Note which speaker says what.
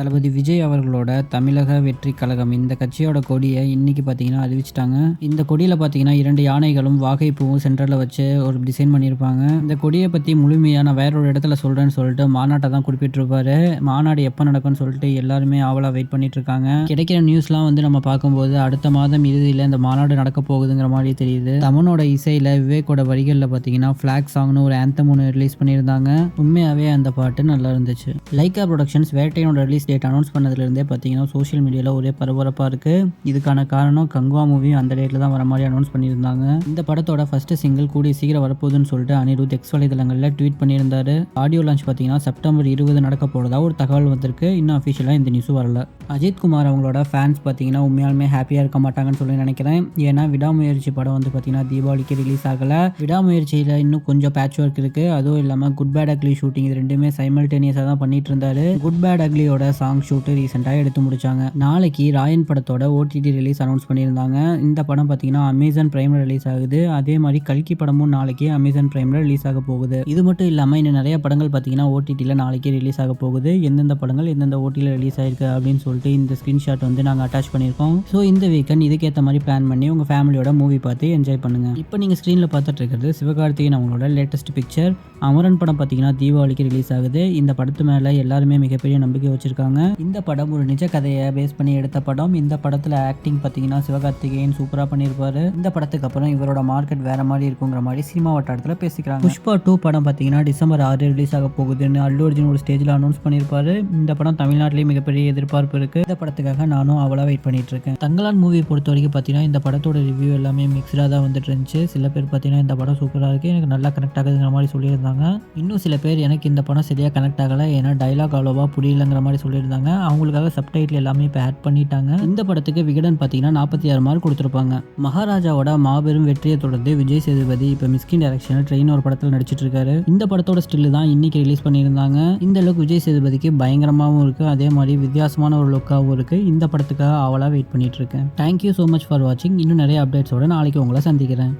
Speaker 1: தளபதி விஜய் அவர்களோட தமிழக வெற்றி கழகம். இந்த கட்சியோட கொடியை இன்னைக்கு பார்த்தீங்கன்னா அறிவிச்சிட்டாங்க. இந்த கொடியில் பார்த்தீங்கன்னா இரண்டு யானைகளும் வாகைப்பூவும் சென்டரில் வச்சு ஒரு டிசைன் பண்ணியிருப்பாங்க. இந்த கொடியை பற்றி முழுமையாக நான் வேற ஒரு இடத்துல சொல்கிறேன்னு சொல்லிட்டு மாநாட்டை தான் குறிப்பிட்டிருப்பாரு. மாநாடு எப்போ நடக்கும்னு சொல்லிட்டு எல்லாருமே ஆவலாக வெயிட் பண்ணிட்டு இருக்காங்க கிடைக்கிற நியூஸ்லாம் வந்து நம்ம பார்க்கும்போது அடுத்த மாதம் இறுதியில் இந்த மாநாடு நடக்க போகுதுங்கிற மாதிரி தெரியுது. தமனோட இசையில் விவேக்கோட வரிகளில் பார்த்தீங்கன்னா ஃப்ளாக் சாங்னு ஒரு ஆந்தம் ஒன்று ரிலீஸ் பண்ணியிருந்தாங்க. உண்மையாகவே அந்த பாட்டு நல்லா இருந்துச்சு. லைக்கா ப்ரொடக்ஷன்ஸ் வேட்டையோட ரிலீஸ் டேட் அனௌன்ஸ் பண்ணதுலேருந்தே பார்த்தீங்கன்னா சோஷியல் மீடியாவில் ஒரே பரபரப்பாக இருக்குது இதுக்கான காரணம் கங்குவா மூவி அந்த டேட்டில் தான் வர மாதிரி அனௌன்ஸ் பண்ணியிருந்தாங்க. இந்த படத்தோட ஃபர்ஸ்ட் சிங்கிள் கூடிய சீக்கிரம் வரப்போகுதுன்னு சொல்லிட்டு அனிருத் எக்ஸ் வலைதளங்களில் ட்வீட் பண்ணியிருந்தாரு. ஆடியோ லான்ச் பார்த்தீங்கன்னா செப்டம்பர் இருபது நடக்க போகிறதா ஒரு தகவல் வந்திருக்கு. இன்னும் அஃபிஷியலாக இந்த நியூஸும் வரல. அஜித் குமார் அவங்களோட ஃபேன்ஸ் பார்த்தீங்கன்னா உண்மையாலுமே ஹாப்பியாக இருக்க மாட்டாங்கன்னு சொல்லி நினைக்கிறேன். ஏன்னா விடாமுயற்சி படம் வந்து பார்த்தீங்கன்னா தீபாவளிக்கு ரிலீஸ் ஆகலை. விடாமுயற்சியில் இன்னும் கொஞ்சம் பேட்ச் ஒர்க் இருக்குது அதுவும் இல்லாமல் குட் பேட் அக்லி ஷூட்டிங் இது ரெண்டுமே சைமல்டேனியஸாக தான் பண்ணிட்டு இருந்தாரு. குட் பேட் அக்லியோட சாங் ஷூட்டு ரீசெண்டாக எடுத்து முடிச்சாங்க. நாளைக்கு ராயன் படத்தோட ஓடிடி ரிலீஸ் அனௌன்ஸ் பண்ணியிருந்தாங்க. இந்த படம் பார்த்தீங்கன்னா அமேசான் பிரைமில் ரிலீஸ் ஆகுது. அதே மாதிரி கல்கி படமும் நாளைக்கு அமேசான் பிரைமில் ரிலீஸ் ஆக போகுது. இது மட்டும் இல்லாமல் இன்னும் நிறைய படங்கள் பார்த்தீங்கன்னா ஓடிடியில் நாளைக்கு ரிலீஸ் ஆக போகுது. எந்தெந்த படங்கள் எந்தெந்த ஓடியில் ரிலீஸ் ஆயிருக்கு அப்படின்னு சொல்லிட்டு இந்த ஸ்க்ரீன்ஷாட் வந்து நாங்கள் அட்டாச் பண்ணியிருக்கோம். ஸோ இந்த வீக்கெண்ட் இதுக்கேற்ற மாதிரி பிளான் பண்ணி உங்கள் ஃபேமிலியோட மூவி பார்த்து என்ஜாய் பண்ணுங்கள் இப்போ நீங்கள் ஸ்க்ரீனில் பார்த்துட்டு இருக்கிறது சிவகார்த்திகேயன் அவங்களோட லேட்டஸ்ட் பிக்சர் அமரன் படம் பார்த்தீங்கன்னா தீபாவளிக்கு ரிலீஸ் ஆகுது. இந்த படத்து மேலே எல்லாருமே மிகப்பெரிய நம்பிக்கை வச்சிருக்காங்க. இந்த படம் ஒரு நிஜ கதையை பேஸ் பண்ணி எடுத்த படம். இந்த படத்தில் ஆக்டிங் பார்த்தீங்கன்னா சிவகார்த்திகேயன் சூப்பராக பண்ணியிருப்பாரு. இந்த படத்துக்கு அப்புறம் இவரோட மார்க்கெட் வேற மாதிரி இருக்குங்கிற மாதிரி சினிமா வட்டாரத்தில் பேசிக்கிறாங்க. புஷ்பா டூ படம் பார்த்தீங்கன்னா டிசம்பர் ஆறு ரிலீஸ் ஆக போகுதுன்னு அல்லு அர்ஜுன் ஒரு ஸ்டேஜில் அனௌன்ஸ் பண்ணியிருப்பாரு. இந்த படம் தமிழ்நாட்டிலேயே மிகப்பெரிய எதிர்பார்ப்பு இருக்கு. இந்த படத்துக்காக நானும் அவ்வளோ வெயிட் பண்ணிட்டு இருக்கேன். தங்கலான் மூவி பொறுத்த வரைக்கும் பார்த்தீங்கன்னா இந்த படத்தோட ரிவ்யூ எல்லாமே மிக்சடாக தான் வந்துட்டு இருந்துச்சு. சில பேர் பார்த்தீங்கன்னா இந்த படம் சூப்பராக இருக்கு. எனக்கு நல்லா கனெக்ட் ஆகுதுங்கிற மாதிரி சொல்லியிருந்தாங்க. இன்னும் சில பேர் எனக்கு இந்த படம் சரியாக கனெக்ட் ஆகலை. ஏன்னா டைலாக் அவ்வளோவா புரியலங்கிற மாதிரி சொல்லியிருந்தாங்க. அவங்களுக்காக சப்டைட்டில் எல்லாமே இப்போ ஆட் பண்ணிட்டாங்க. இந்த படத்துக்கு விகடன் பார்த்தீங்கன்னா நாற்பத்தி ஆறு மார்க் கொடுத்துருப்பாங்க. மகாராஜாவோட மாபெரும் வெற்றியை தொடர்ந்து விஜய் சேதுபதி இப்போ மிஸ்கின் டைரக்ஷனில் ட்ரெயின் ஒரு படத்தில் நடிச்சிட்டு இருக்காரு. இந்த படத்தோட ஸ்டில் தான் இன்னைக்கு ரிலீஸ் பண்ணியிருந்தாங்க. இந்த லுக் விஜய் சேதுபதிக்கு பயங்கரமாகவும் இருக்கு. அதே மாதிரி வித்தியாசமான ஒரு லுக்காகவும் இருக்கு. இந்த படத்துக்காக அவளாக வெயிட் பண்ணிட்டு இருக்கேன். தேங்க்யூ ஸோ மச் ஃபார் வாட்சிங் இன்னும் நிறைய அப்டேட்ஸோட நாளைக்கு உங்களை சந்திக்கிறேன்.